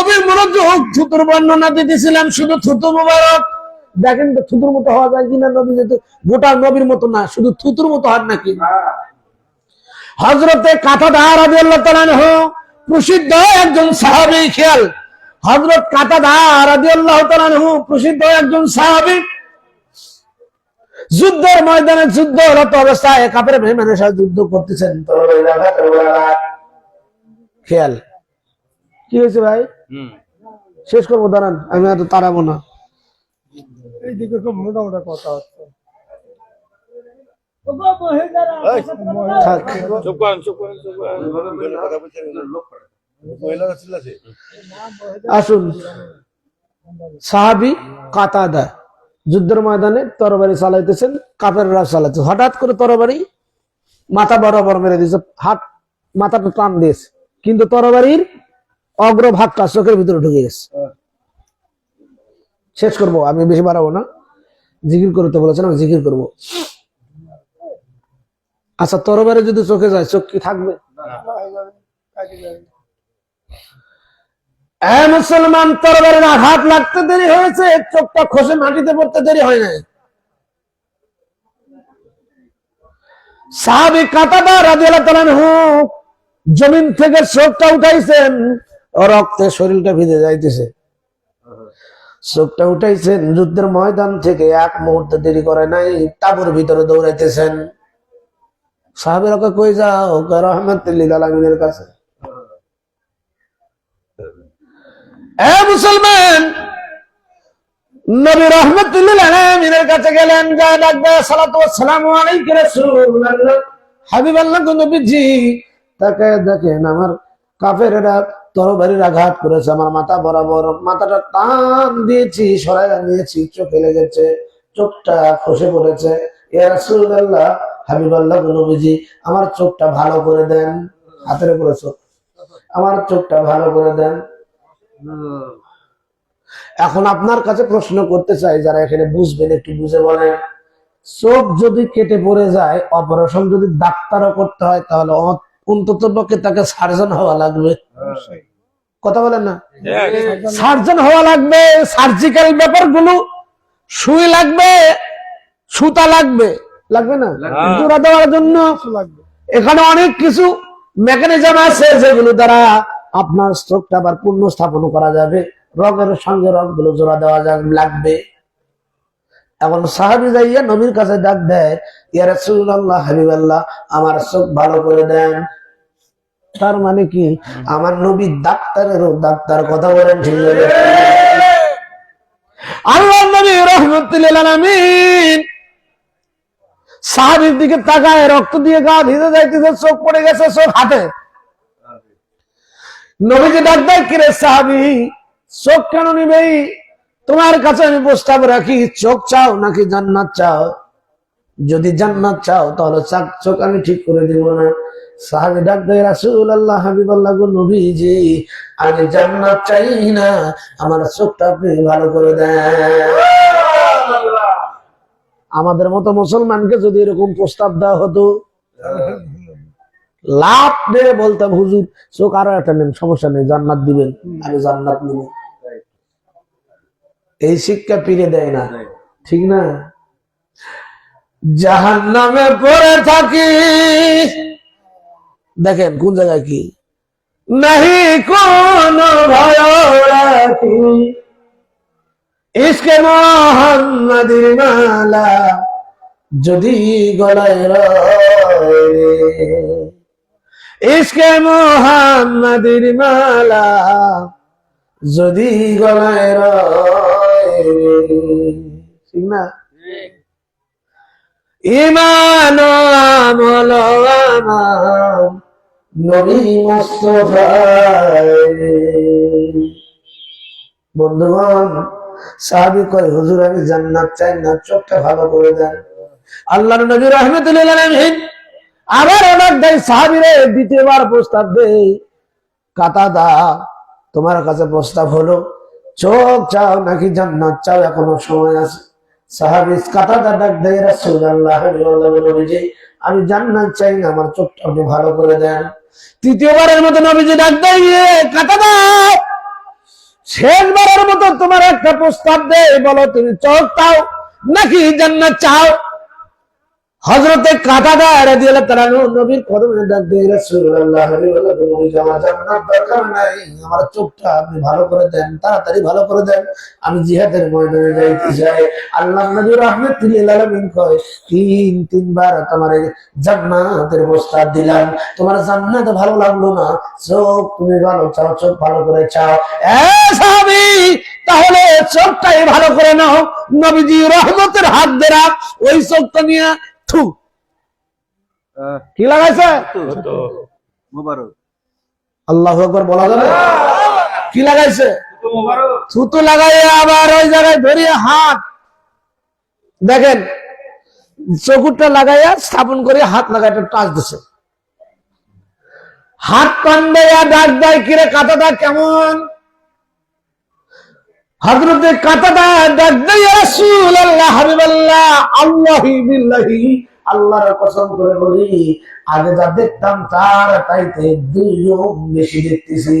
গভীর মনোযোগ থুতুর বর্ণনা দিতেছিলাম, শুধু থুতু মুবারক। দেখেন তো থুতুর মতো হওয়া যায় কিনা, নবী যেহেতু গোটা নবীর মতো না, শুধু থুতুর মতো হন নাকি? হজরতে কাতাদার রাজি আল্লাহ তালানহ প্রসিদ্ধ একজন সাহাবি, খেয়াল। হজরত কাতাদার রাজি আল্লাহ তালানহ প্রসিদ্ধ একজন সাহাবি। যুদ্ধের ময়দানে যুদ্ধরত অবস্থায় কাপের মেহমানের সাথে যুদ্ধ করতেছেন। খেয়াল। কি হয়েছে ভাই? শেষ করব দাঁড়ান আমি এত তাড়াবো না। এইদিকে খুব মোটা মোটা কথা হচ্ছে। থাক। চুপ করেন চুপ করেন চুপ করেন। মহিলারা চিল্লাছে আসুন। সাহাবি কাতাদা যুদ্ধের ময়দানে তরবারি চালাইতেছেন কাপেররা চালাইছে হঠাৎ করে তরবারি মাথা বরাবর মেরে দিয়েছে হাত মাথাটা টান দিয়েছে। কিন্তু তরবারির অগ্রভাগটা চোখের ভিতরে ঢুকে গেছে। শেষ করব আমি বেশি বাড়াবো না। জিকির করতে বলেছেন আমি জিকির করব। আচ্ছা তরবারি যদি চোখে যায় চোখ কি থাকবে? হ্যাঁ মুসলমান তরবারের আঘাত লাগতে দেরি হয়েছে চোখটা খসে মাটিতে পড়তে দেরি হয় নাই। সাহাবি কাতাবা আনহু জমিন থেকে চোখটা উঠাইছেন। রক্তে শরীরটা ভিজে যাইতেছে। চোখটা উঠাইছেন যুদ্ধের ময়দান থেকে এক মুহূর্তে দেরি করে নাই, তাবুর ভিতরে দৌড়াইতেছেন। সাহাবের কই যাও? কাছে। মুসলমান, নবী কাছে গেলেন যা ডাকবে সালাম হাবিবাল্লাহ গো নবীজি তাকে দেখেন, আমার কাফেরেরা তরবারির আঘাত করেছে, আমার মাথা বরাবর। মাথাটা টান দিয়েছি, সরাই নিয়েছি, চোখে লেগেছে, চোখটা খসে পড়েছে। ইয়া নবীজি, আমার চোখটা ভালো করে দেন। হাতের উপরে চোখ। আমার চোখটা ভালো করে দেন। এখন আপনার কাছে প্রশ্ন করতে চাই, যারা এখানে বুঝবেন, একটু বুঝে বলেন। চোখ যদি কেটে পড়ে যায়, অপারেশন যদি ডাক্তারও করতে হয়, তাহলে অ- অন্তত পক্ষে তাকে সার্জন হওয়া লাগবে। কথা বলেন না? সার্জন হওয়া লাগবে সার্জিক্যাল ব্যাপারগুলো সুই লাগবে সুতা লাগবে। লাগবে না? জোড়া দেওয়ার জন্য এখানে অনেক কিছু মেকানিজম আছে যেগুলো দ্বারা আপনার স্ট্রোকটা আবার পূর্ণ স্থাপন করা যাবে। রগের সঙ্গে রগগুলো জোড়া দেওয়া যাবে লাগবে। এখন সাহাবি যাইয়া নবীর কাছে ডাক দেয়, ইয়া হাবিবাল্লাহ, আমার চোখ ভালো করে দেন। তার মানে কি? আমার নবী ডাক্তারেরও ডাক্তার কথা বলেন ঠিক আল্লাহ নবী সাহাবির দিকে তাকায়, রক্ত দিয়ে গা ভিজে যাইতেছে, চোখ পড়ে গেছে, চোখ হাতে। নবীজি ডাক দেয়, কিরে সাহাবি, চোখ কেন নিবেই তোমার কাছে আমি প্রস্তাব রাখি চোখ চাও নাকি জান্নাত চাও? যদি জান্নাত চাও তাহলে চাক- চোখ আমি ঠিক করে দিব না। সাহাবি ডাক দেয় রাসুল আল্লাহ হাবিবাল্লাহ গো নবীজি আমি জান্নাত চাই না আমার চোখটা আপনি ভালো করে দেন। আমাদের মতো মুসলমানকে যদি এরকম প্রস্তাব দেওয়া হতো লাভ মেরে বলতাম হুজুর চোখ আরও একটা নেন সমস্যা নেই জান্নাত দিবেন আমি জান্নাত নিব। এই শিক্ষা পিড়ে দেয় না। ঠিক না? জাহান নামে পড়ে থাকি। দেখেন, কোন জায়গায় কি? নাহি কোন ভয় মালা যদি গলায় ইসকে মোহাম্মদের মালা যদি গলায় ঠিক না ইমান আমল আমার নবী মুস্তফায়। বন্ধুগণ, সাহাবি কয়, হুজুর, আমি জান্নাত চাই না, চোখটা ভালো করে দেন। আল্লাহর নবী রহমতুল্লাহ আবার অনেক দেয়, সাহাবিরে, দ্বিতীয়বার প্রস্তাব দেয় কাতা দা তোমার কাছে প্রস্তাব হলো। চোখ চাও নাকি জান্নাত চাও? এখনও সময় আছে। সাহাবি কাতা দা ডাক দেয় রাসূলুল্লাহ নবীজি, আমি জান্নাত চাই না, আমার চোখটা আপনি ভালো করে দেন। তৃতীয়বারের মতো নবীজি ডাক দেয় কাতা দা শেষবারের মতো তোমার একটা প্রস্তাব দেয়, বলো তুমি চোখ চাও নাকি জান্নাত চাও? হজরতে কাটাদা এরা দিয়ে তারা নবীর কদমে ডাক দিয়ে রাসূলুল্লাহ আমার চোখটা আপনি ভালো করে দেন, তাড়াতাড়ি ভালো করে দেন। আমি জিহাদের ময়দানে যাইতে চাই। আল্লাহ নবী রাহমাতুল্লিল আলামিন কয়, তিন, তিনবার তোমার জান্নাতের প্রস্তাব দিলাম। তোমার জান্নাত ভালো লাগল না। চোখ তুমি ভালো চাও, চোখ ভালো করে চাও। এ সাহাবী, তাহলে চোখটাই ভালো করে নাও। নবীজি রহমতের হাত দেরা ওই চোখটা নিয়ে থু। কি লাগাইছে? আল্লাহ একবার বলা যাবে? কি লাগাইছে? থুতু লাগাইয়ে আবার ওই জায়গায় ধরিয়ে হাত। দেখেন চকুরটা লাগাইয়া স্থাপন করে হাত লাগাই টাচ দিছে। হাত পান দেয়া ডাক দেয় কিরে কাটাটা কেমন? হজরতে কাতাদা ডাক রাসূল আল্লাহ হাবিবাল্লাহ, আল্লাহি বিল্লাহি। আল্লাহর কসম করে বলি, আগে যা দেখতাম তার তাইতে দুই বেশি দেখতেছি।